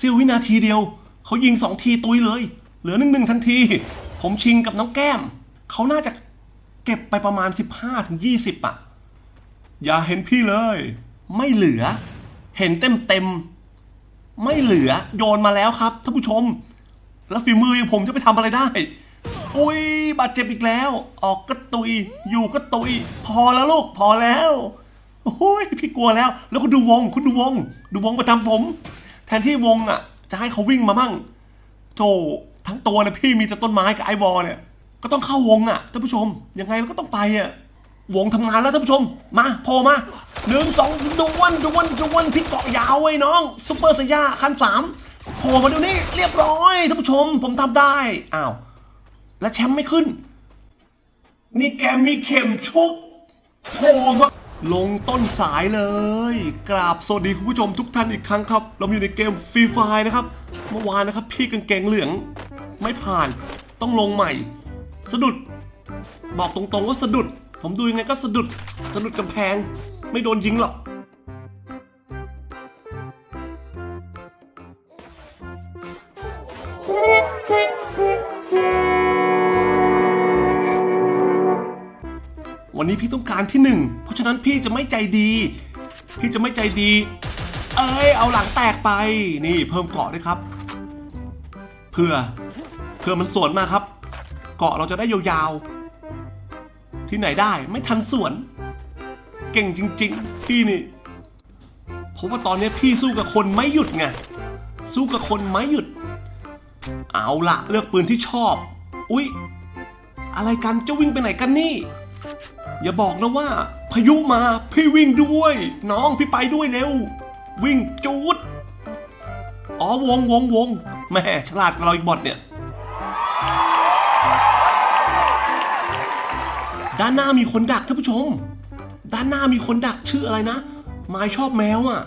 เสี้ยววินาทีเดียวเขายิงสองทีตุยเลย เหลือหนึ่งหนึ่งทันที ผมชิงกับน้องแก้ม เขาน่าจะเก็บไปประมาณ 15ถึง20อะ อย่าเห็นพี่เลย ไม่เหลือ เห็นเต็มเต็มไม่เหลือโยนมาแล้วครับท่านผู้ชม แล้วฝีมือองผมจะไปทำอะไรได้ อุ้ยบาดเจ็บอีกแล้ว ออกก็ตุย อยู่ก็ตุย พอแล้วลูกพอแล้วโอ้ยพี่กลัวแล้ว แล้วคุณดูวง คุณดูวง ดูวงประจำผม แทนที่วงอะ จะให้เขาวิ่งมามั่งโธ่ทั้งตัวนะพี่มีแต่ต้นไม้กับไอวอเนี่ย ก็ต้องเข้าวงอะท่านผู้ชม ยังไงเราก็ต้องไปอะวงทำงานแล้วท่านผู้ชม มาโผล่มาหนึ่งสองดวนดวนดวนพี่เกาะยาวไว้น้องซุปเปอร์สยาคันสามโผล่มาเดี๋ยวนี้เรียบร้อยท่านผู้ชม ผมทำได้อ้าวและแชมป์ไม่ขึ้น นี่แกมีเข็มชุบโผล่มา ลงต้นสายเลย กราบสวัสดีคุณผู้ชมทุกท่านอีกครั้งครับ เราอยู่ในเกมฟรีไฟนะครับ เมื่อวานนะครับ พี่กางเกงเหลือง ไม่ผ่านต้องลงใหม่ สะดุด บอกตรงๆว่าสะดุด ผมดูยังไงก็สะดุด สะดุดกำแพง ไม่โดนยิงหรอก วันนี้พี่ต้องการที่หนึ่งเพราะฉะนั้นพี่จะไม่ใจดี พี่จะไม่ใจดี เอ้ยเอาหลังแตกไปนี่เพิ่มเกาะด้วยครับ เพื่อเพื่อมันสวนมาครับ เกาะเราจะได้ยาวๆ ที่ไหนได้ไม่ทันสวน เก่งจริง ๆ พี่นี่ผมว่าตอนนี้พี่สู้กับคนไม่หยุดไงสู้กับคนไม่หยุด เอาละเลือกปืนที่ชอบ อุ๊ย อะไรกันจะวิ่งไปไหนกันนี่ อย่าบอกนะว่า พายุมาพี่วิ่งด้วย น้องพี่ไปด้วยเร็ว วิ่งจูดอ๋อวงวงวงแม่ฉลาดกว่าเราอีกบอทเนี่ย ด้านหน้ามีคนดักท่านผู้ชม ด้านหน้ามีคนดักชื่ออะไรนะไม้ชอบแมวอะ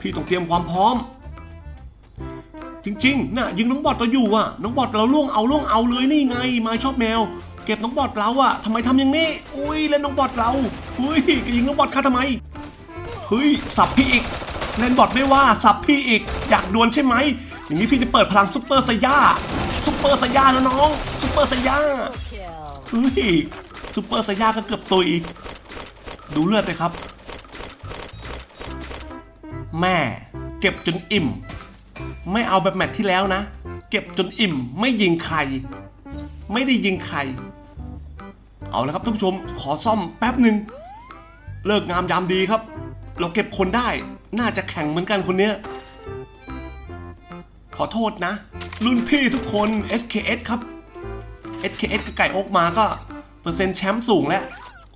พี่ต้องเตรียมความพร้อม จริงๆน่ะยิงน้องบอทเราอยู่อะ น้องบอทเราล่วงเอาล่วงเอาเลยนี่ไงไม้ชอบแมว เก็บน้องบอทเราอะทำไมทำอย่างนี้ อุ้ยเล่นน้องบอทเราอุ้ยแกยิงน้องบอทข้าทำไมเฮ้ยสับพี่อีกเล่นบอทไม่ว่าสับพี่อีก อยากดวลใช่ไหมอย่างนี้พี่จะเปิดพลังซุปเปอร์ไซย่าซุปเปอร์ไซย่านะน้องซุปเปอร์ไซย่าเฮ้ยซุปเปอร์ไซย่าก็เกือบตุยดูเลือดเลยครับ แม่เก็บจนอิ่ม ไม่เอาแบบแมตที่แล้วนะ เก็บจนอิ่ม ไม่ยิงใคร ไม่ได้ยิงใคร เอาละครับท่านผู้ชมขอซ่อมแป๊บหนึ่งเลิกงามยามดีครับ เราเก็บคนได้ น่าจะแข่งเหมือนกันคนเนี้ยขอโทษนะ รุ่นพี่ทุกคน SKS ครับ SKS กับไก่อกมาก็ เปอร์เซ็นต์แชมป์สูงแล้ว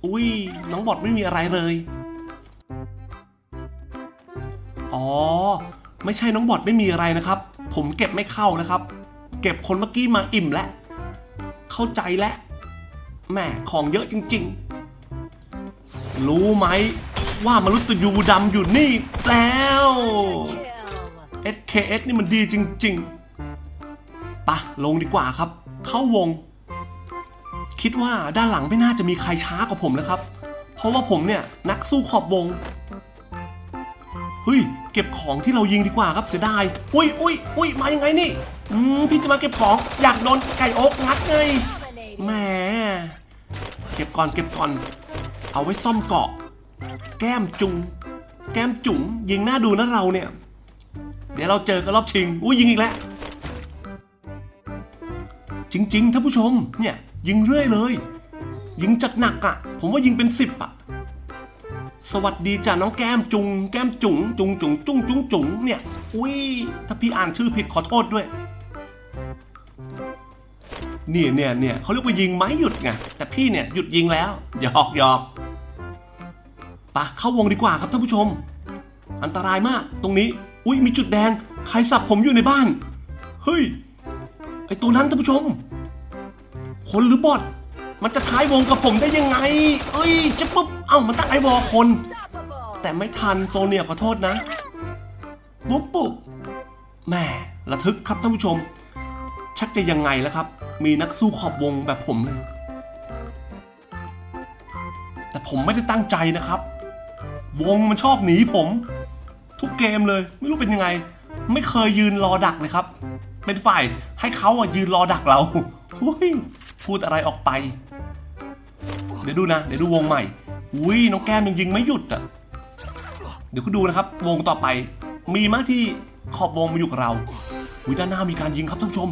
อุ้ยน้องบอดไม่มีอะไรเลย อ๋อ ไม่ใช่น้องบอดไม่มีอะไรนะครับ ผมเก็บไม่เข้านะครับ เก็บคนเมื่อกี้มาอิ่มแล้ว เข้าใจแล้ว แหม่ของเยอะจริง ๆ รู้ไหมว่ามนุษย์ยูดำอยู่นี่แล้ว SKS นี่มันดีจริง ๆปะลงดีกว่าครับ เข้าวง คิดว่าด้านหลังไม่น่าจะมีใครช้ากว่าผมแล้วครับ เพราะว่าผมเนี่ยนักสู้ขอบวงเฮ้ยเก็บของที่เรายิงดีกว่าครับเสียดาย อุ้ยอุ้ยอุ้ยมายังไงนี่ อืมพี่จะมาเก็บของอยากโดนไก่อกงัดไงแหม เก็บก่อนเก็บก่อน เอาไว้ซ่อมเกาะ แก้มจุง แก้มจุ๋งยิงหน้าดูนะเราเนี่ย เดี๋ยวเราเจอกันรอบชิง อุ้ยยิงอีกแล้ว จริงๆท่านผู้ชม เนี่ย ยิงเรื่อยเลย ยิงจัดหนักอะ่ะ ผมว่ายิงเป็นสิบอะ่ะ สวัสดีจ้ะน้องแก้มจุง แก้มจุงจุงจุงจุงจุงจุงเนี่ย อุ้ยถ้าพี่อ่านชื่อผิดขอโทษด้วย เนี่ยเนี่ยเนี่ยเขาเรียกว่ายิงไม้หยุดไงแต่พี่เนี่ยหยุดยิงแล้วหยอกหยอกปะเข้าวงดีกว่าครับท่านผู้ชม อันตรายมาก ตรงนี้ อุ้ยมีจุดแดงใครสับผมอยู่ในบ้าน เฮ้ยไอตัวนั้นท่านผู้ชม คนหรือบอทมันจะท้ายวงกับผมได้ยังไง เอ้ยจะปุ๊บเอ้ามันตั้งไอวอลคน แต่ไม่ทันโซเนียขอโทษนะ ปุ๊บปุ๊บแหมระทึกครับท่านผู้ชม ชักจะยังไงแล้วครับ มีนักสู้ขอบวงแบบผมเลย แต่ผมไม่ได้ตั้งใจนะครับ วงมันชอบหนีผม ทุกเกมเลย ไม่รู้เป็นยังไง ไม่เคยยืนรอดักเลยครับ เป็นฝ่ายให้เขาอะยืนรอดักเราหุยพูดอะไรออกไป เดี๋ยวดูนะ เดี๋ยวดูวงใหม่อุ้ยน้องแก้มยังยิงไม่หยุดอะ เดี๋ยวคุณดูนะครับ วงต่อไป มีมากที่ขอบวงมาอยู่กับเราอุ้ยด้านหน้ามีการยิงครับท่านผู้ชม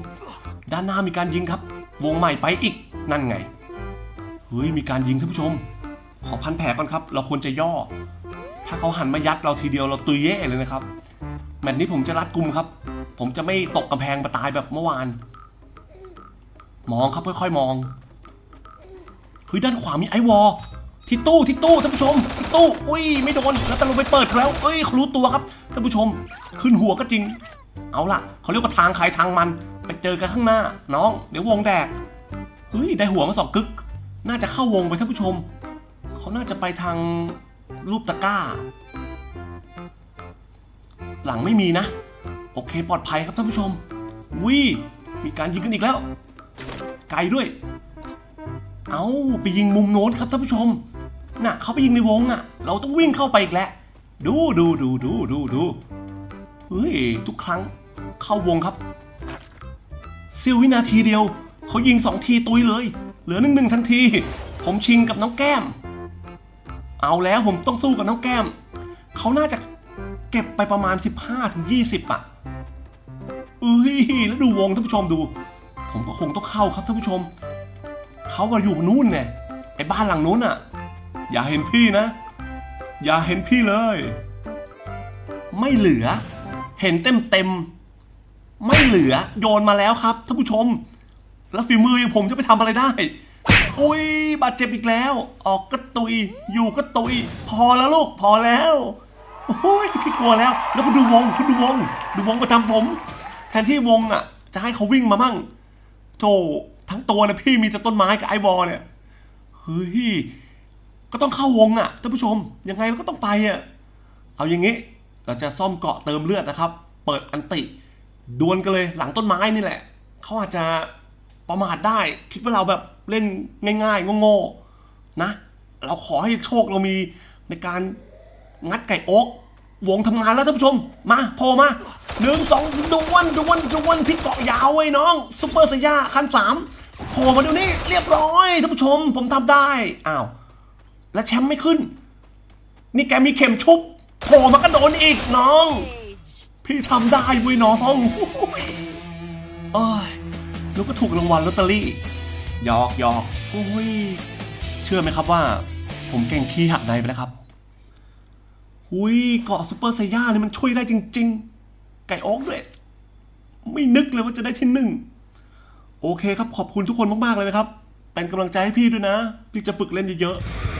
ด้านหน้ามีการยิงครับ วงใหม่ไปอีกนั่นไงเฮ้ยมีการยิงท่านผู้ชม ขอพันแผลก่อนครับ เราควรจะย่อ ถ้าเขาหันมายัดเราทีเดียวเราตุยเย่เลยนะครับแมตช์นี้ผมจะรัดกุมครับ ผมจะไม่ตกกำแพงมาตายแบบเมื่อวาน มองครับค่อยๆมองเฮ้ยด้านขวามีไอวอลที่ตู้ที่ตู้ท่านผู้ชมที่ตู้อุ้ยไม่โดนแล้วตะลุงไปเปิดเขาแล้วเอ้ยเขารู้ตัวครับท่านผู้ชม ขึ้นหัวก็จริง เอาล่ะเขาเรียกว่าทางใครทางมัน ไปเจอกันข้างหน้า น้อง เดี๋ยววงแดกเฮ้ยได้หัวมาสองกึก น่าจะเข้าวงไปท่านผู้ชม เขาน่าจะไปทางรูปตะก้า หลังไม่มีนะ โอเคปลอดภัยครับท่านผู้ชมวิมีการยิงกันอีกแล้ว ไกลด้วย เอาไปยิงมุมโน้นครับท่านผู้ชม น่ะเขาไปยิงในวงอะ เราต้องวิ่งเข้าไปอีกแล้วดูดูดูดูดูดูเฮ้ยทุกครั้งเข้าวงครับ เสี้ยววินาทีเดียวเขายิงสองทีตุยเลย เหลือหนึ่งหนึ่งทันที ผมชิงกับน้องแก้ม เอาแล้วผมต้องสู้กับน้องแก้ม เขาน่าจะเก็บไปประมาณ 15ถึง20อะเอ้ยแล้วดูวงท่านผู้ชมดู ผมก็คงต้องเข้าครับท่านผู้ชม เขาว่าอยู่นู่นเนี่ยไอ้บ้านหลังนู้นอะ อย่าเห็นพี่นะ อย่าเห็นพี่เลย ไม่เหลือ เห็นเต็มเต็ม ไม่เหลือโยนมาแล้วครับท่านผู้ชม แล้วฝีมือผมจะไปทำอะไรได้อุ้ยบาดเจ็บอีกแล้ว ออกก็ตุย อยู่ก็ตุย พอแล้วลูกพอแล้วโอ้ยพี่กลัวแล้ว แล้วคุณดูวงคุณดูวง ดูวงประจำผม แทนที่วงอะ จะให้เขาวิ่งมามั่งโธ่ทั้งตัวนะพี่มีแต่ต้นไม้กับไอวอลเนี่ยเฮ้ยก็ต้องเข้าวงอะท่านผู้ชม ยังไงเราก็ต้องไปอะ เอาอย่างงี้ เราจะซ่อมเกาะเติมเลือดนะครับ เปิดอันติ ดวลกันเลยหลังต้นไม้นี่แหละ เขาอาจจะประมาทได้ คิดว่าเราแบบเล่นง่ายๆโง่ๆนะ เราขอให้โชคเรามีในการงัดไก่โอ๊กวงทำงานแล้วท่านผู้ชม มาโผล่มาหนึ่งสองดวนดวนดวนพี่เกาะยาวไว้น้องซุปเปอร์สยาคันสามโผล่มาเดี๋ยวนี้เรียบร้อยท่านผู้ชม ผมทำได้อ้าวแล้วแชมป์ไม่ขึ้น นี่แกมีเข็มชุบโผล่มาก็โดนอีกน้อง พี่ทำได้เว้ยน้องเอ้ยนึกว่าถูกรางวัลลอตเตอรี่ยอกยอกโอ้ย เชื่อไหมครับว่า ผมเก่งขี้หักใดไปแล้วครับ หุยเกาะซูเปอร์ไซย่านี่มันช่วยได้จริง ๆ ไก่โอ๊กด้วย ไม่นึกเลยว่าจะได้ที่หนึ่ง โอเคครับขอบคุณทุกคนมาก ๆ เลยนะครับ เป็นกำลังใจให้พี่ด้วยนะ พี่จะฝึกเล่นเยอะๆ